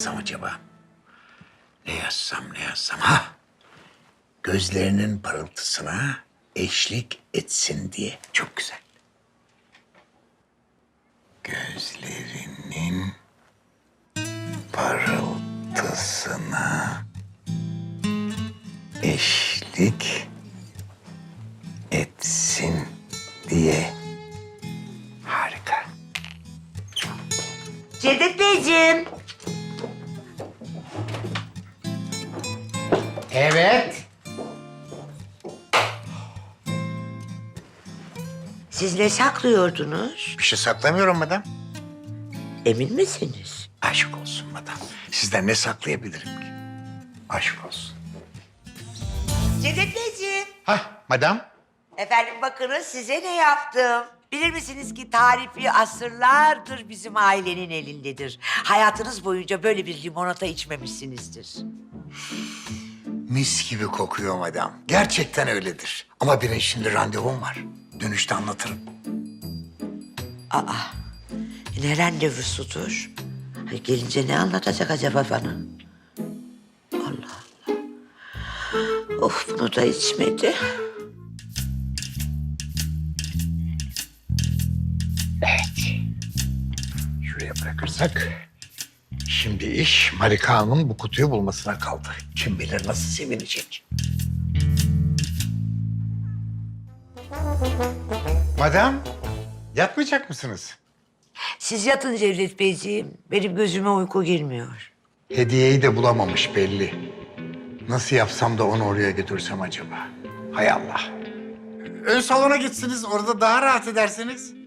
yazsam acaba? Ne yazsam ne yazsam ha? Gözlerinin parıltısına eşlik etsin diye. Çok güzel. Gözlerinin parıltısına eşlik etsin Evet. Siz ne saklıyordunuz? Bir şey saklamıyorum madam. Emin misiniz? Aşk olsun madam. Sizden ne saklayabilirim ki? Aşk olsun. Cevdet Beyciğim. Hah madam. Efendim bakınız size ne yaptım. Bilir misiniz ki tarifi asırlardır bizim ailenin elindedir. Hayatınız boyunca böyle bir limonata içmemişsinizdir. Mis gibi kokuyor madam. Gerçekten öyledir. Ama benim şimdi randevum var. Dönüşte anlatırım. Ne randevusudur? Gelince ne anlatacak acaba bana? Allah Allah. Of bunu da içmedi. Şuraya bırakırsak... Şimdi iş Marika Hanım'ın bu kutuyu bulmasına kaldı. Kim bilir nasıl sevinecek. Madam, yatmayacak mısınız? Siz yatın Cevdet Beyciğim. Benim gözüme uyku girmiyor. Hediyeyi de bulamamış belli. Nasıl yapsam da onu oraya götürsem acaba? Hay Allah. Ön salona gitsiniz, orada daha rahat edersiniz.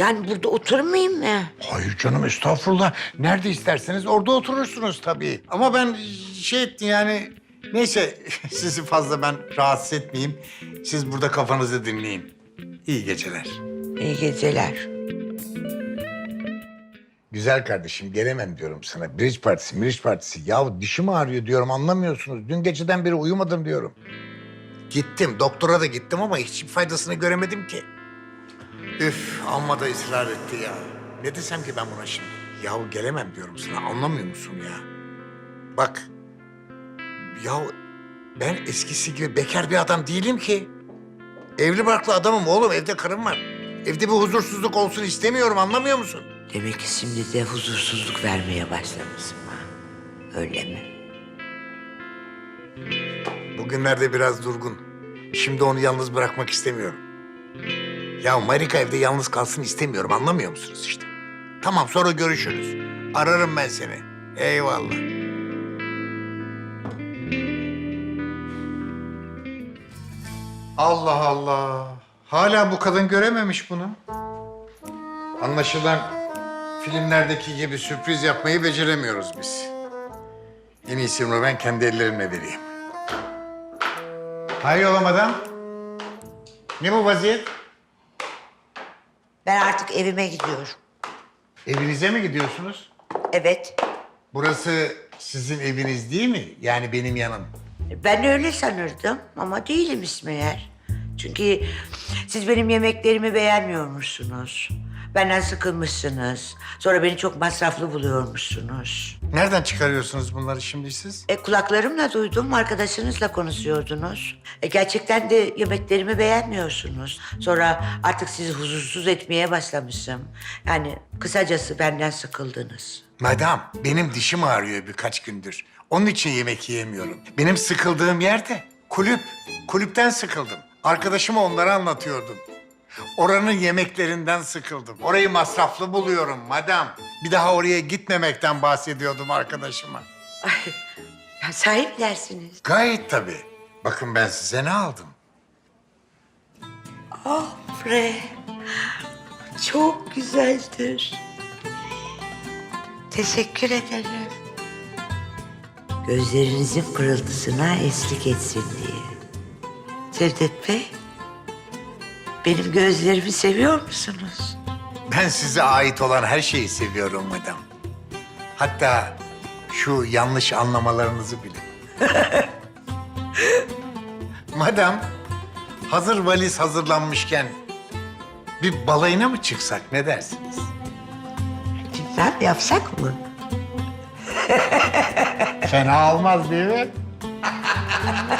Yani burada oturmayayım mı? Hayır canım estağfurullah. Nerede isterseniz orada oturursunuz tabii. Ama ben şey ettim yani... Neyse sizi fazla ben rahatsız etmeyeyim. Siz burada kafanızı dinleyin. İyi geceler. İyi geceler. Güzel kardeşim gelemem diyorum sana. Bridge partisi, bridge partisi. Ya dişim ağrıyor diyorum anlamıyorsunuz. Dün geceden beri uyumadım diyorum. Gittim, doktora da gittim ama hiçbir faydasını göremedim ki. Üf, amma da ısrar etti ya. Ne desem ki ben buna şimdi? Yahu gelemem diyorum sana, anlamıyor musun ya? Bak, ya ben eskisi gibi bekar bir adam değilim ki. Evli barklı adamım oğlum, evde karım var. Evde bir huzursuzluk olsun istemiyorum, anlamıyor musun? Demek ki şimdi de huzursuzluk vermeye başlamışsın ha. Öyle mi? Bugünlerde biraz durgun. Şimdi onu yalnız bırakmak istemiyorum. Ya Marika evde yalnız kalsın istemiyorum anlamıyor musunuz işte? Tamam sonra görüşürüz. Ararım ben seni. Eyvallah. Allah Allah. Hala bu kadın görememiş bunu. Anlaşılan filmlerdeki gibi sürpriz yapmayı beceremiyoruz biz. En iyisi bunu ben kendi ellerimle vereyim. Hayrola madam? Ne bu vaziyet? Ben artık evime gidiyorum. Evinize mi gidiyorsunuz? Evet. Burası sizin eviniz değil mi? Yani benim yanım. Ben öyle sanırdım ama değilim İsmail. Çünkü siz benim yemeklerimi beğenmiyormuşsunuz. Benden sıkılmışsınız. Sonra beni çok masraflı buluyormuşsunuz. Nereden çıkarıyorsunuz bunları şimdi siz? E, kulaklarımla duydum, arkadaşınızla konuşuyordunuz. E, gerçekten de yemeklerimi beğenmiyorsunuz. Sonra artık sizi huzursuz etmeye başlamışım. Yani kısacası benden sıkıldınız. Madam, benim dişim ağrıyor birkaç gündür. Onun için yemek yiyemiyorum. Benim sıkıldığım yerde kulüp. Kulüpten sıkıldım. Arkadaşıma onları anlatıyordum. Oranın yemeklerinden sıkıldım. Orayı masraflı buluyorum madam. Bir daha oraya gitmemekten bahsediyordum arkadaşıma. Ay, ya sahip dersiniz. Gayet tabii. Bakın ben size ne aldım? Oh bre, çok güzeldir. Teşekkür ederim. Gözlerinizin pırıltısına eşlik etsin diye. Cevdet Bey, benim gözlerimi seviyor musunuz? Ben size ait olan her şeyi seviyorum madam. Hatta şu yanlış anlamalarınızı bile. madam, hazır valiz hazırlanmışken bir balayına mı çıksak ne dersiniz? Bilmem yapsak mı? Fena olmaz değil mi?